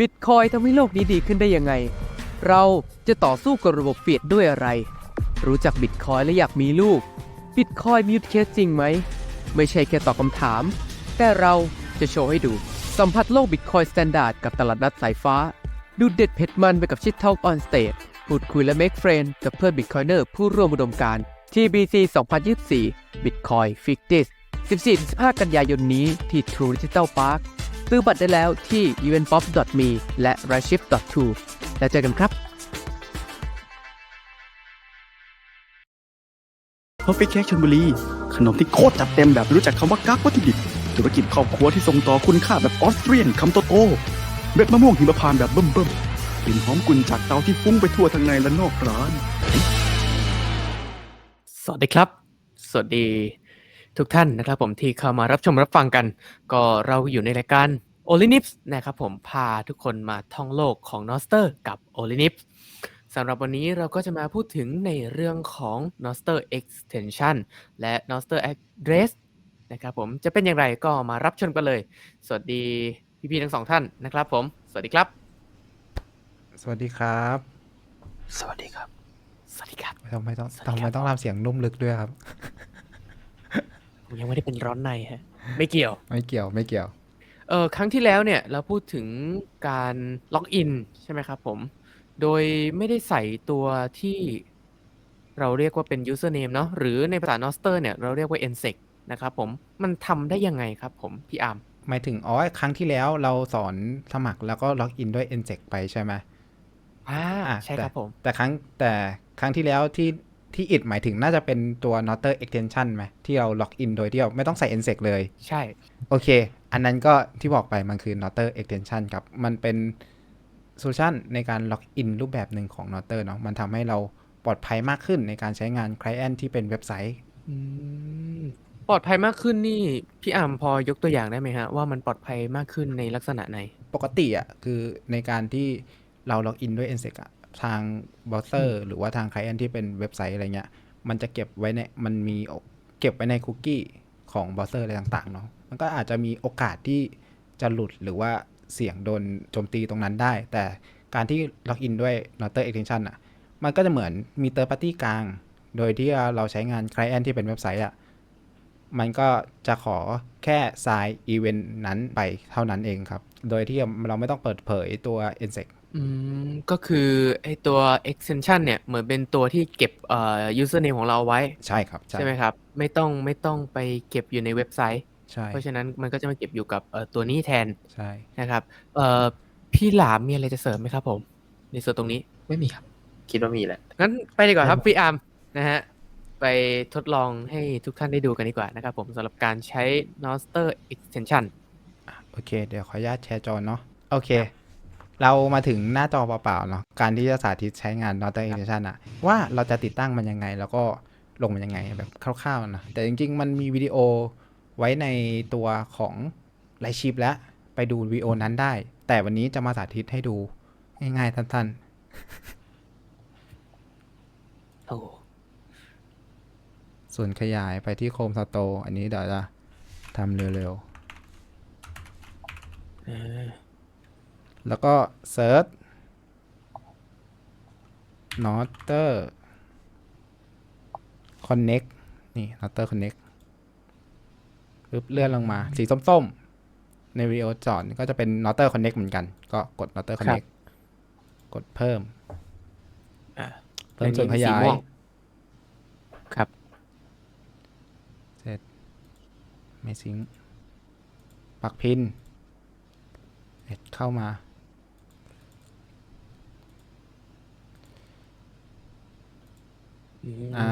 บิตคอยทำให้โลกนี้ดีขึ้นได้ยังไง เราจะต่อสู้กับระบบเฟียดด้วยอะไร รู้จักบิตคอยและอยากมีลูก บิตคอยมียูทเคสจริงไหม ไม่ใช่แค่ตอบคำถาม แต่เราจะโชว์ให้ดู สัมผัสโลกบิตคอยสแตนดาร์ดกับตลาดนัดสายฟ้า ดูเด็ดเผ็ดมันไปกับชิดท a l กออนสเตจพูดคุยและ make friend กับเพื่อนบิตคอยเนอร์ผู้ร่วมอุดมการ TBC 2024 Bitcoin f i c t i s 14-15 กันยายนนี้ที่ True Digital Park ซื้อบัตรได้แล้วที่ eventpop.me และ r i s h i f t o แล้วเจอกันครับเพอร์เฟคเค้กชลบุรี ขนมที่โคตรจัดเต็มแบบรู้จักคำว่ากักวัตถุดิบธุรกิจครอบครัวที่ส่งต่อคุณค่าแบบออสเตรียนคำโตโตเม็ดมะม่วงหิมพานต์แบบเบิ่มเบิ่มๆกลิ่นหอมกุ่นจากเตาที่ฟุ้งไปทั่วทั้งในและนอกร้าน สวัสดีครับ สวัสดี ทุกท่านนะครับผมที่เข้ามารับชมรับฟังกัน ก็เราอยู่ในรายการ o l i n i p s นะครับผมพาทุกคนมาท่องโลกของ n o s t e r กับ o l i n i p s สำหรับวันนี้เราก็จะมาพูดถึงในเรื่องของ n o s t e r Extension และ n o s t e r Address นะครับผมจะเป็นอย่างไรก็มารับชมกันเลย สวัสดีพี่ๆทั้งสองท่านนะครับผม สวัสดีครับ สวัสดีครับ สวัสดีครับ สวัสดีครับทำไมต้องสวัสดีครับทำไมต้องทำเสียงนุ่มลึกด้วยครับ ผมยังไม่ได้เป็นร้อนในฮะ ไม่เกี่ยว ไม่เกี่ยวไม่เกี่ยว เออครั้งที่แล้วเนี่ยเราพูดถึงการล็อกอินใช่ไหมครับผม โดยไม่ได้ใส่ตัวที่เราเรียกว่าเป็น username เนาะหรือในภาษา Noster เนี่ยเราเรียกว่า ensec นะครับผมมันทำได้ยังไงครับผม พี่อาร์มหมายถึงอ๋อครั้งที่แล้วเราสอนสมัครแล้วก็ล็อกอินด้วย n s e c ไปใช่ไหมอ่าอะใช่ครับผม แต่ครั้งแต่ครั้งที่แล้วที่ ที่อิดหมายถึงน่าจะเป็นตัว Notter extension ไหมที่เราล็อกอินโดยที่เราไม่ต้องใส่ n s e c เลย ใช่ โอเค อันนั้นก็ที่บอกไปมันคือ Notter extension ครับ มันเป็นโซลูชันในการล็อกอินรูปแบบหนึ่งของ Notter เนาะมันทำให้เราปลอดภัยมากขึ้นในการใช้งาน Client ที่เป็นเว็บไซต์อืมปลอดภัยมากขึ้นนี่พี่อาร์มพอยกตัวอย่างได้ไหมฮะ ว่ามันปลอดภัยมากขึ้นในลักษณะไหน ปกติอะคือในการที่เราล็อกอินด้วย n s e c อะ ทางเบราว์เซอร์หรือว่าทาง Client ที่เป็นเว็บไซต์อะไรเงี้ย มันจะเก็บไว้ในมันมีเก็บไว้ในคุกกี้ของเบราว์เซอร์อะไรต่างๆเนาะมันก็อาจจะมีโอกาสที่จะหลุดหรือว่าเสียงโดนโจมตีตรงนั้นได้ แต่การที่ล็อกอินด้วย Notter extension อะ มันก็จะเหมือนมี third party กลาง โดยที่เราใช้งาน Client ที่เป็นเว็บไซต์อะ มันก็จะขอแค่ sign event นั้นไปเท่านั้นเองครับ โดยที่เราไม่ต้องเปิดเผยตัว n s e c อืม ก็คือไอตัว extension เนี่ย เหมือนเป็นตัวที่เก็บเอ่อ username ของเราไว้ ใช่ครับใช่ไหมครับ ไม่ต้องไม่ต้องไปเก็บอยู่ในเว็บไซต์ ใช่เพราะฉะนั้นมันก็จะมาเก็บอยู่กับเอ่อตัวนี้แทนใช่ นะครับเอ่อพี่หลามมีอะไรจะเสริมไหมครับผม ในส่วนตรงนี้ ไม่มีครับ คิดว่ามีแหละ งั้นไปดีกว่าครับพี่อาร์มนะฮะ ไปทดลองให้ทุกท่านได้ดูกันดีกว่านะครับผมสำหรับการใช้ Noster extension โอเค เดี๋ยวขออนุญาตแชร์จอเนาะโอเค เรามาถึงหน้าจอเปล่าๆเนาะการที่จะสาธิตใช้งาน Notter extension อะว่าเราจะติดตั้งมันยังไง แล้วก็ลงมันยังไงแบบคร่าวๆนะแต่จริงๆ มันมีวิดีโอไว้ในตัวของไลชิปแล้วไปดูวิดีโอนั้นได้ แต่วันนี้จะมาสาธิตให้ดูง่ายๆท่านโอ้ๆส่วนขยายไปที่ Chrome Store อันนี้เดี๋ยวจะทำเร็วๆเออ แล้วก็เซิร์ช Notter Connect นี่ Notter Connect ปึ๊บเลื่อนลงมา สีส้มๆ ในวิดีโอจอดก็จะเป็น Notter Connect เหมือนกัน ก็กด Notter Connect กดเพิ่มอะเพิ่มส่วนขยาสียม่วงครับ เสร็จ ไม่ซิงค์ปักพินเอ็ดเข้ามา อืม อ่า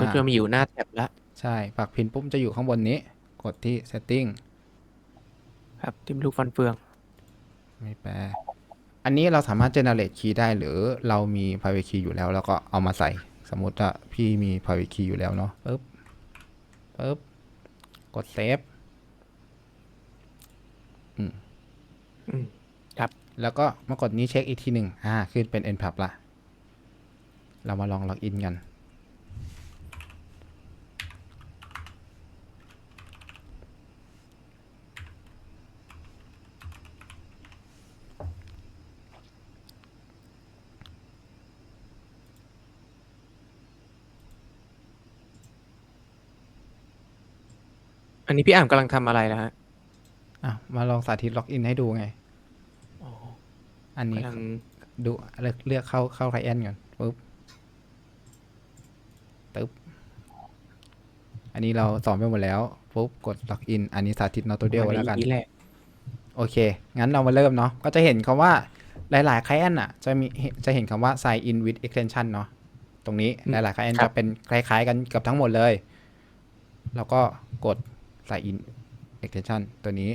ก็จะมาอยู่หน้าแท็บละใช่ปักพินปุ๊บจะอยู่ข้างบนนี้ กดที่ Setting ครับที่ลูกฟันเฟือง ไม่แปลอันนี้เราสามารถ generate key ได้หรือเรามี private key อยู่แล้ว แล้วก็เอามาใส่ สมมติว่าพี่มี private key อยู่แล้วเนาะปึ๊บปึ๊บกด save อืมอืมครับ แล้วก็มากดนี้เช็คอีกทีหนึ่งอ่า ขึ้นเป็น npub ละ เรามาลองล็อกอินกัน อันนี้พี่อ่ามกำลังทำอะไรแล้วฮะอะมาลองสาธิตล็อกอินให้ดูไง อ๋ออันนี้กำลังดูเลือกเลือกเข้าเข้าไคลเอนก่อนปุ๊บตึ๊บอันนี้เราสอนไปหมดแล้วปุ๊บกดล็อกอิน อันนี้สาธิตนอตเดียวไว้แล้วกันอัแหละ โอเค งั้นเรามาเริ่มเนาะ ก็จะเห็นคำว่าหลายๆ client อะ จะมี จะเห็นคำว่า sign in with extension เนาะ ตรงนี้หลายๆ client จะเป็นคล้าย ๆ กันเกับทั้งหมดเลย แล้วก็กด sign in extension ตัวนี้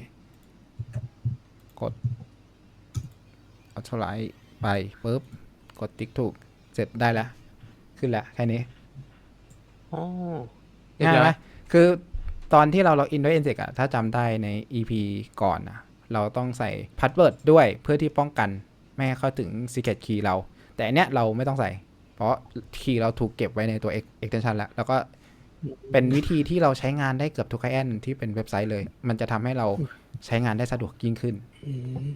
กด authorize ไปปุ๊บ กดติ๊กถูก เสร็จได้แล้ว ขึ้นแล้ว แค่นี้อ๋อง่ายไหมเรีบร้อคือตอนที่เราล็อกอินด้วย n s e c อะถ้าจำได้ใน EP ก่อนนะเราต้องใส่พาสเวิร์ดด้วยเพื่อที่ป้องกันไม่ให้เข้าถึง secret key เรา แต่อันเนี้ยเราไม่ต้องใส่ เพราะคีย์เราถูกเก็บไว้ในตัว ex- extension แล้ว แล้วก็ เป็นวิธีที่เราใช้งานได้เกือบทุก client ที่เป็นเว็บไซต์เลย มันจะทำให้เราใช้งานได้สะดวกยิ่งขึ้นอืม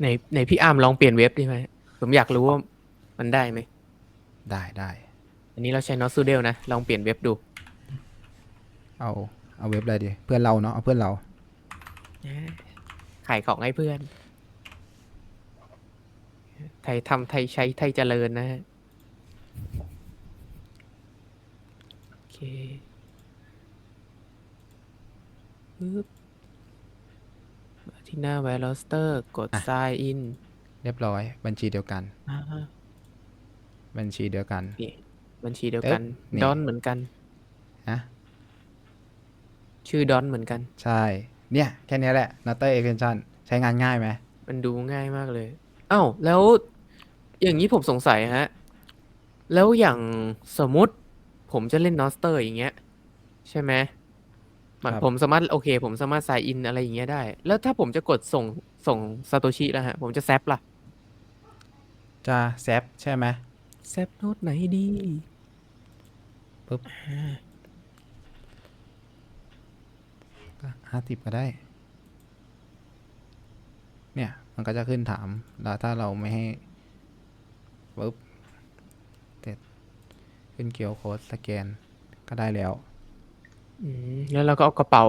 ไหนไหนพี่อาร์มลองเปลี่ยนเว็บได้ไหมผมอยากรู้ว่ามันได้ไหม ได้ได้ อันนี้เราใช้ Not s u d e l นะ ลองเปลี่ยนเว็บดู เอาเอาเว็บอะไรดี เพื่อนเราเนาะเอาเพื่อนเราขายของให้เพื่อน ไทยทำไทยใช้ไทยเจริญนะฮะโอ เคปึ๊บมาที่หน้า w a r e s t e r กดอะ sign in เรียบร้อย บัญชีเดียวกัน อ่าบัญชีเดียวกันนี่บัญชีเดียวกัน เอ๊ะนี่ ดอนเหมือนกัน นะชื่อดอนเหมือนกัน ใช่ เนี่ย แค่นี้แหละ Nutter extension ใช้งานง่ายไหม มันดูง่ายมากเลย อ้าว แล้ว อย่างนี้ผมสงสัยฮะ แล้วอย่างสมมุติ ผมจะเล่นนอสเตอร์อย่างเงี้ย ใช่ไหมหมายครับ ผมสามารถโอเค ผมสามารถ s ายอินอะไรอย่างเงี้ยได้ แล้วถ้าผมจะกดส่งส่งซาโตชิแล้วฮะ ผมจะแซปล่ะจะแซปใช่ไหมแซปโน้ตไหนดี ปุ๊บห้าสิบก็ได้ เนี่ย มันก็จะขึ้นถาม แล้วถ้าเราไม่ให้ปุ๊บเสร็จ ขึ้นเกียวโค้ดสแกนก็ได้แล้ว อืมแล้วเราก็เอากระเป๋า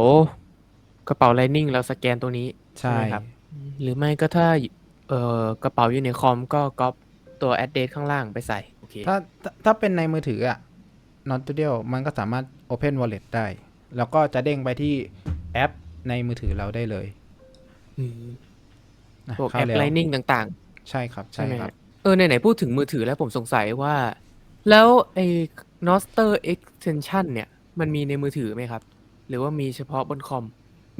กระเป๋าไลนิ่งเราสแกนตัวนี้ใช่ไหมครับ หรือไม่ก็ถ้าเอ่อกระเป๋าอยู่ในคอมก็ก๊อปตัว address ข้างล่างไปใส่โอเคถ้าถ้าถ้าเป็นในมือถืออะ Not t u d i o มันก็สามารถ Open Wallet ได้ แล้วก็จะเด้งไปที่แอปในมือถือเราได้เลยอืมนะพวกเข้าแอปแล้ว Lightning ต่างใช่ครับๆใช่ใช่ไหมคครัรับบเออไหนๆพูดถึงมือถือแล้วผมสงสัยว่า แล้วไอ้ Noster Extension เนี่ย มันมีในมือถือไหมครับ หรือว่ามีเฉพาะบนคอม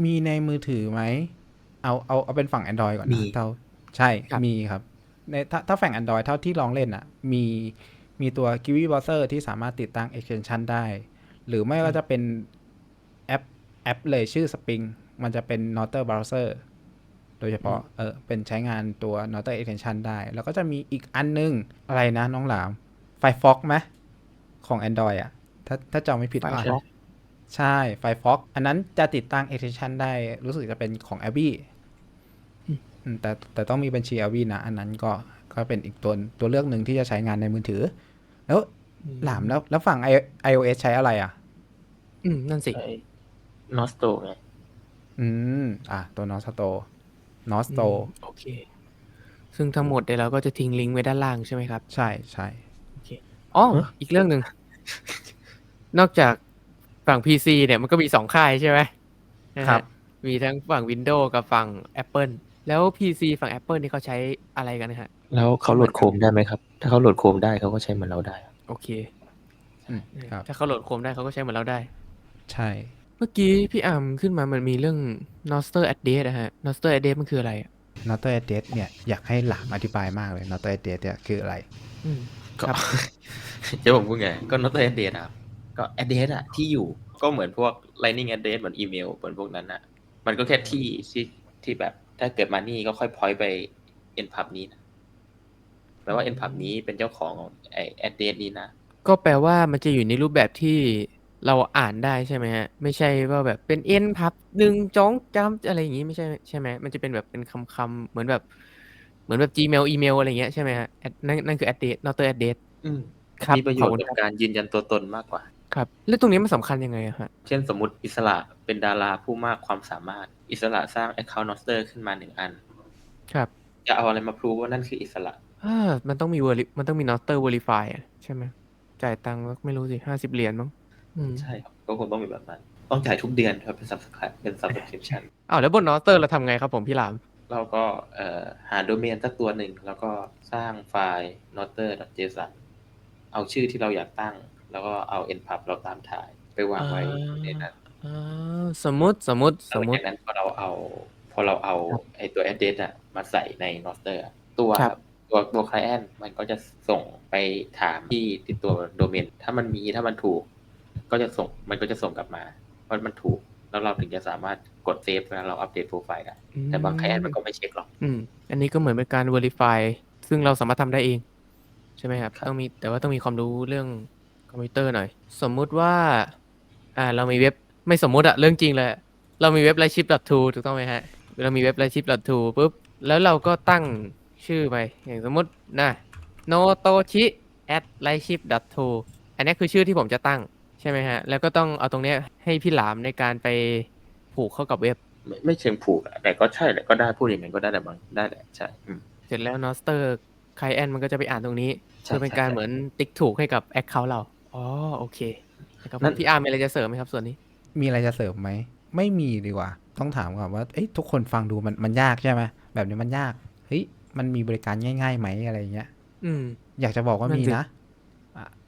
มีในมือถือไหม เอาเอาเอาเป็นฝั่ง Android ก่อนมีนะเท่าใช่ครับ มีครับในถ้าถ้าฝั่ง Android เท่าที่ลองเล่นอะ มีมีตัว Kiwi Browser ที่สามารถติดตั้ง extension ได้ หรือไม่ก็จะเป็นแอปแอปเลยชื่อ Spring มันจะเป็น Notter Browser โดยเฉพาะเออเป็นใช้งานตัว Notter extension ได้ แล้วก็จะมีอีกอันนึง อะไรนะน้องหลาม Firefox ไหมของ Android อะ ถ้าถ้าจำไม่ผิดว่า Firefox ใช่ Firefox อันนั้นจะติดตั้ง extension ได้รู้สึกจะเป็นของ a b b y อืมแต่แต่ต้องมีบัญชี a b b y นะ อันนั้นก็ก็เป็นอีกตัวตัวเลือกหนึ่งที่จะใช้งานในมือถือ แล้วหลามแล้วแล้วฝั่ง I- iOS ใช้อะไรอะ อืม นั่นสิใช้นอสโตไงอืม อะ ตัว Nosto Nosto อืมโอเค ซึ่งทั้งหมดเดี๋ยวเราก็จะทิ้งลิงก์ไว้ด้านล่างใช่ไหมครับ ใช่ใช่ อ๋ออีกเรื่องหนึ่ง นอกจากฝั่ง PC เนี่ยมันก็มีสองค่ายใช่ไหมนะฮะครับ มีทั้งฝั่ง Windows กับฝั่ง Apple แล้ว PC ฝั่ง Apple นี่เขาใช้อะไรกันนะฮะ แล้วเขาโหลดโคมได้ไหมครับ ถ้าเขาโหลดโคมได้เขาก็ใช้เหมือนเราได้ โอเคอืมครับ ถ้าเขาโหลดโคมได้เขาก็ใช้เหมือนเราได้ ใช่ เมื่อกี้พี่อามขึ้นมามันมีเรื่อง Noster Address นะฮะ Noster Address มันคืออะไรอะ Notter Address เนี่ยอยากให้หลามอธิบายมากเลย Notter Address เนี่ยคืออะไรอืม ก็ครับจะผมพูดไง ก็ not address อะครับ ก็ address อะที่อยู่ก็เหมือนพวก lightning address เหมือนอีเมลเหมือนพวกนั้นอะมันก็แค่ที่ที่ที่แบบ ถ้าเกิดมานี่ก็ค่อย point ไป npub นี้นะแปลว่า npub นี้เป็นเจ้าของไอ้ address นี้นะ ก็แปลว่ามันจะอยู่ในรูปแบบที่เราอ่านได้ใช่ไหมฮะ ไม่ใช่ว่าแบบเป็น n พับหนึ่งจ้องจำอะไรอย่างงี้ไม่ใช่ใช่ไหมมันจะเป็นแบบเป็นคำคำๆเหมือนแบบ เหมือนแบบ Gmail อีเมลอะไรเงี้ยใช่ไหมฮะ Ad- นั่นนั่นคือ address not address อืมครับมีประโยขอบชคุน์ณกับครับการยืนยันตัวตนมากกว่าคครับ แล้วตรงนี้มันสำคัญยังไงอะฮะ เช่นสมมุติอิสระเป็นดาราผู้มากความสามารถ อิสระสร้าง Account Noster ขึ้นมาหนึ่งอัน ครับ จะเอาอะไรมาพรูว่านั่นคืออิสระ อ่ามันต้องมี veri มันต้องมี noster verify อะใช่ไหมจ่ายตังค์แล้วไม่รู้สิห้าสิบเหรียญมั้งอืมใช่ครับก็คงต้องมีแบบนั้น ต้องจ่ายทุกเดือนครับเป็น subscribe เป็น subscription อ้าวแล้วบน noster เราทำไงครับผมพี่หลาม เราก็เอ่อหาโดเมนสักตัวหนึ่ง แล้วก็สร้างไฟล์ noter.json เอาชื่อที่เราอยากตั้ง แล้วก็เอา npub เราตามถ่ายไปวางไว้อ่าในนั้นอ่าสมมุติสมมุติหสลัมงมุติจากนั้นพอเราเอาพอเราเอาไอตัว address อะมาใส่ใน noster อะตัวครับตัวตัว client มันก็จะส่งไปถามที่ที่ตัวโดเมน ถ้ามันมีถ้ามันถูก ก็จะส่งมันก็จะส่งกลับมาว่ามันถูก แล้วเราถึงจะสามารถกดเซฟเวลาเราอัปเดตโปรไฟล์ได้แต่บาง client มันก็ไม่เช็คหรอกอืมอันนี้ก็เหมือนเป็นการ verify ซึ่งเราสามารถทำได้เอง ใช่ไหมครับครับ ต้องมีแต่ว่าต้องมีความรู้เรื่องคอมพิวเตอร์หน่อย สมมุติว่า อ่า เรามีเว็บไม่สมมุติอะเรื่องจริงเลย เรามีเว็บ l i g h t s h i p t o ถูกต้องไหมฮะ เรามีเว็บ l i g h t s h i p t o ปุ๊บ แล้วเราก็ตั้งชื่อไป อย่างสมมตินะ notochi at l i g h t s h i p t o อันนี้คือชื่อที่ผมจะตั้ง ใช่ไหมฮะ แล้วก็ต้องเอาตรงเนี้ยให้พี่หลามในการไปผูกเข้ากับเว็บ ไม่ไม่เชิงผูกอะแต่ก็ใช่แหละก็ได้พูดอย่างนั้นก็ได้แต่บางได้แหละใช่อืม เสร็จแล้ว noster client มันก็จะไปอ่านตรงนี้ใช่เพื่อเป็นการใช่เหมือนติ๊กถูกให้กับ account เรา อ๋อ โอเคนะครับผมนั่น พี่อาร์มมีอะไรจะเสริมไหมครับส่วนนี้ มีอะไรจะเสริมไหม ไม่มีดีกว่า ต้องถามก่อนว่า เอ้ยทุกคนฟังดูมันมันยากใช่ไหมแบบนี้มันยาก เฮ้ย มันมีบริการง่ายๆไหมอะไรเงี้ย อืม อยากจะบอกว่านั่นมีสิ นะ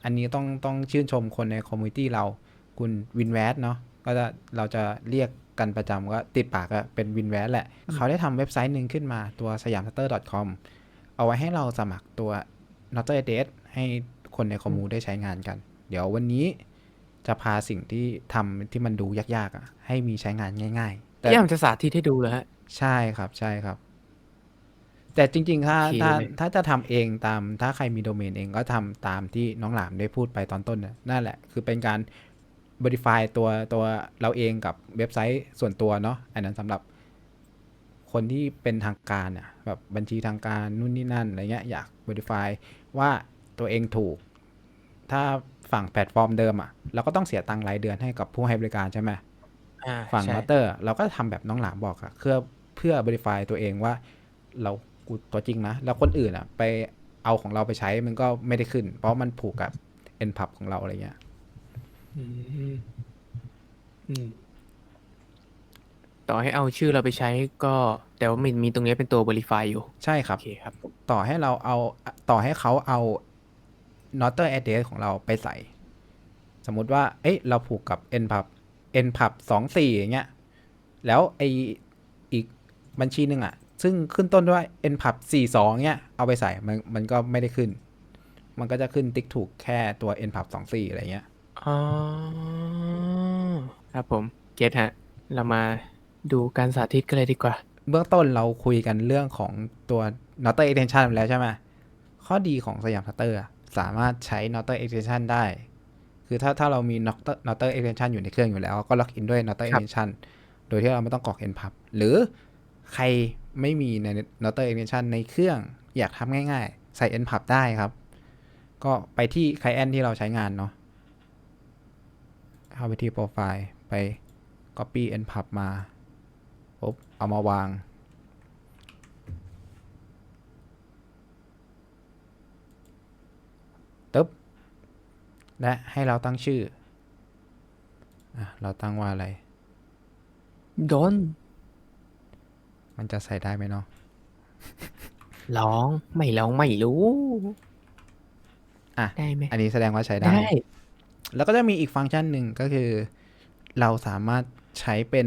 อะอันนี้ต้องต้องชื่นชมคนในคอมมูนิตี้เรา คุณวินแวดเนาะก็จะเราจะเรียกกันประจำก็ติดปากอะเป็นวินแวดแหละ เขาได้ทำเว็บไซต์หนึ่งขึ้นมาตัวสยาม s ัตเตอร์ .com เอาไว้ให้เราสมัครตัว n o t e r a d r e s s ให้คนในคอมมูได้ใช้งานกัน เดี๋ยววันนี้จะพาสิ่งที่ทำที่มันดูยากๆอะให้มีใช้งานง่ายๆแต่พี่อาร์มจะสาธิตให้ดูเลยฮะ ใช่ครับใช่ครับ แต่จริง ๆ ถ้าโอเคถ้าเลยถ้าจะทำเองตามถ้าใครมีโดเมนเองก็ทำตามที่น้องหลามได้พูดไปตอนต้นนะนั่นแหละ คือเป็นการ verify ตัวตัวเราเองกับเว็บไซต์ส่วนตัวเนาะอันนั้นสำหรับคนที่เป็นทางการอะแบบบัญชีทางการนู่นนี่นั่นอะไรเงี้ยอยาก verify ว่าตัวเองถูก ถ้าฝั่งแพลตฟอร์มเดิมอะเราก็ต้องเสียตังค์รายเดือนให้กับผู้ให้บริการใช่ไหมอ่าฝั่งใช่มอเตอร์ เราก็ทำแบบน้องหลามบอกอะเพื่อเพื่อ verify ตัวเองว่าเรา กูตัวจริงนะ แล้วคนอื่นอะไปเอาของเราไปใช้มันก็ไม่ได้ขึ้น เพราะมันผูกกับ npub ของเราอะไรเงี้ยอืมอืมต่อให้เอาชื่อเราไปใช้ก็แต่ว่ามันมีตรงนี้เป็นตัว verify อยู่ ใช่ครัโอบเคครับ ต่อให้เราเอาต่อให้เขาเอา n o t e r address ของเราไปใส่ สมมุติว่า เอ้ยเราผูกกับ npub npub สองสี่อย่างเงี้ย แล้วไออีกบัญชีหนึ่งอะ ซึ่งขึ้นต้นด้วย npub สี่สองเงี้ยเอาไปใส่มันมันก็ไม่ได้ขึ้น มันก็จะขึ้นติ๊กถูกแค่ตัว npub สองสี่อะไรเงี้ย อ๋อ ครับผม เก็ตฮะ เรามาดูการสาธิตกันเลยดีกว่า เบื้องต้นเราคุยกันเรื่องของตัว n o t e r extension ไปแล้วใช่ไหม ข้อดีของสยาม s ัตเตอร์สามารถใช้ n o t e r extension ได้ คือถ้าถ้าเรามี n o t e r extension อยู่ในเครื่องอยู่แล้ว ก็ล็อกอินด้วย n o t e r ครับ extension โดยที่เราไม่ต้องกรอก npub หรือใคร ไม่มีใน n o t e r extension ในเครื่องอยากทำง่ายๆ ใส่ npub ได้ครับ ก็ไปที่ client ที่เราใช้งานเนาะเข้าไปที่โปรไฟล์ไป copy npub มาปุ๊บเอามาวาง ตึ๊บ และให้เราตั้งชื่ออเราตั้งว่าอะไรโดน มันจะใส่ได้ไหมเนาะลองไม่ลองไม่รู้ อะ ได้ไหมอันนี้แสดงว่าใช้ได้ได้ แล้วก็จะมีอีกฟังก์ชันหนึ่งก็คือ เราสามารถใช้เป็น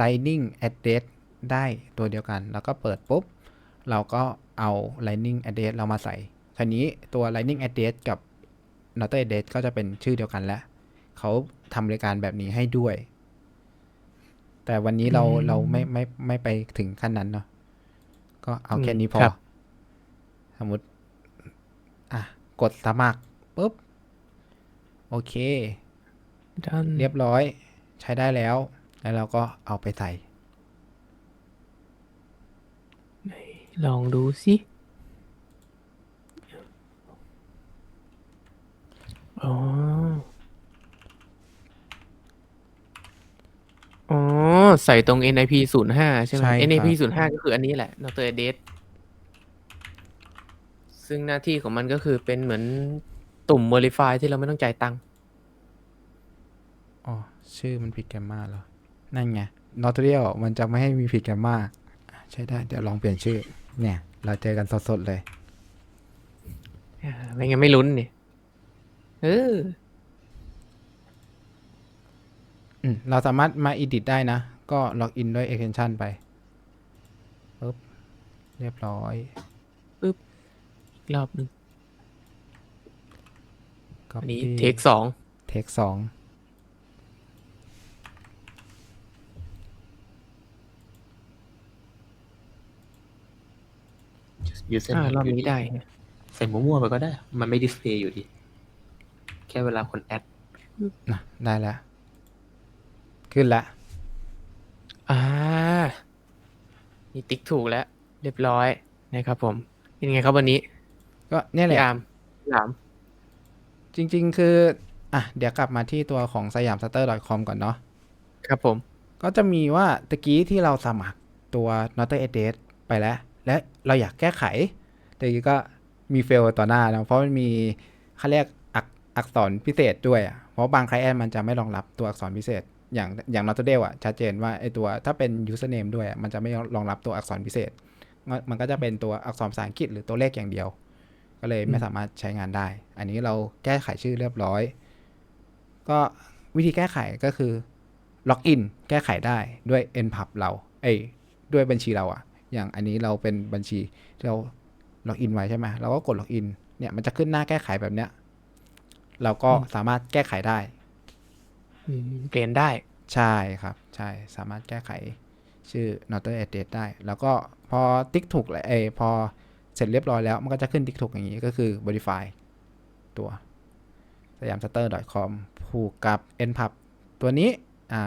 Lightning Address ได้ตัวเดียวกัน แล้วก็เปิดปุ๊บ เราก็เอา Lightning Address เรามาใส่ทีนี้ตัว Lightning Address กับ n o t e r Address ก็จะเป็นชื่อเดียวกันแล้ว เขาทำบริการแบบนี้ให้ด้วย แต่วันนี้เราอืมเราไม่ไม่ไม่ไปถึงขั้นนั้นเนาะก็เอาแค่นี้พอครับสมมติ อะ กดสมัครปุ๊บ โอเคดันเรียบร้อย ใช้ได้แล้ว แล้วเราก็เอาไปใส่ลองดูสิอ๋อ ใส่ตรง NIP 0 5ใช่ไหม ใช่ครับ NIP 0 5ก็คืออันนี้แหละ Dr. a d e s ซึ่งหน้าที่ของมันก็คือเป็นเหมือนตุ่ม modify ที่เราไม่ต้องจ่ายตังค์อ๋อ ชื่อมันผิดแกมมาเหรอ นั่นไงนอตเรียลมันจะไม่ให้มีผิดแกมมาใช่ได้ เดี๋ยวลองเปลี่ยนชื่อ เนี่ย เราเจอกันสดๆเลย อ่าไม่งั้นไม่ลุ้นนี่เออ อืมเราสามารถมา edit ได้นะ ก็ล็อกอินด้วย extension ไปปึ๊บเรียบร้อยอีกรอบหนึ่งก็อันนี้เทคสอง เทคสองยูเซอร์อ่ารอบนี้ได้ ใส่มั่วๆไปก็ได้ มันไม่ดิสเพย์อยู่ดี แค่เวลาคนแอดนะได้แล้ว ขึ้นแล้วอ่า นี่ติ๊กถูกแล้ว เรียบร้อยนะครับผม เป็นไงครับวันนี้ ก็เนี่ยแหพี่ละอาร์มพี่อาร์มจริง ๆ คือ อะ เดี๋ยวกลับมาที่ตัวของสยามสเตอร์ .com ก่อนเนาะ ครับผม ก็จะมีว่าตะกี้ที่เราสมัครตัว n o t e a d r e s s ไปแล้ว และเราอยากแก้ไขตะกี้ก็มีเฟลต่อหน้านะเพราะมันมีเขาเรียกอักอักษรพิเศษด้วยอะเพราะบางไคลเอนมันจะไม่รองรับตัวอักษรพิเศษ อย่างอย่าง n o t e d a l อะชัดเจนว่าไอตัวถ้าเป็น username ด้วยอะมันจะไม่รองรับตัวอักษรพิเศษมันมันก็จะเป็นตัวอักษรภาษาอังกฤษหรือตัวเลขอย่างเดียว ก็เลยไม่สามารถใช้งานได้ อันนี้เราแก้ไขชื่อเรียบร้อย ก็วิธีแก้ไขก็คือล็อกอินแก้ไขได้ด้วย npub เราเอ้ยด้วยบัญชีเราอะอย่างอันนี้เราเป็นบัญชีที่เราล็อกอินไว้ใช่ไหมเราก็กดล็อกอินเนี่ยมันจะขึ้นหน้าแก้ไขแบบเนี้ยเราก็สามารถแก้ไขได้อืม เปลี่ยนได้ ใช่ครับ ใช่สามารถแก้ไขชื่อ n o t e address ได้ แล้วก็พอติ๊กถูกเลยเอยพอเสร็จเรียบร้อยแล้ว มันก็จะขึ้นติ๊กถูกอย่างนี้ก็คือ verify ตัวสยาม s t e r com ผูกกับ npub ตัวนี้ อ่า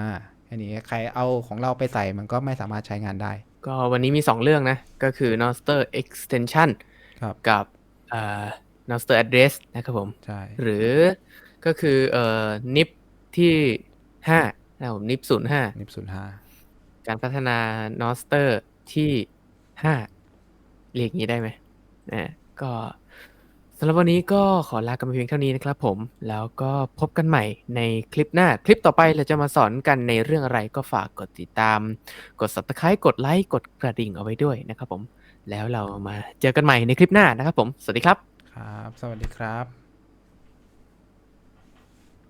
อันนี้ใครเอาของเราไปใส่มันก็ไม่สามารถใช้งานได้ ก็วันนี้มี 2 เรื่องนะ ก็คือ Noster Extension ครับกับเอ่อ Noster Address นะครับผม ใช่ หรือก็คือเอ่อ NIP ที่5นะครับผม NIP 05นิบศูนย์ห้าการพัฒนา Noster ที่5เรียกอย่างนี้ได้ไหมอ่าก็สำหรับวันนี้ก็ขอลากันไปเพียงเท่านี้นะครับผม แล้วก็พบกันใหม่ในคลิปหน้า คลิปต่อไปเราจะมาสอนกันในเรื่องอะไรก็ฝากกดติดตาม กด subscribe กดไลค์กดกระดิ่งเอาไว้ด้วยนะครับผม แล้วเรามาเจอกันใหม่ในคลิปหน้านะครับผม สวัสดีครับ ครับ สวัสดีครับ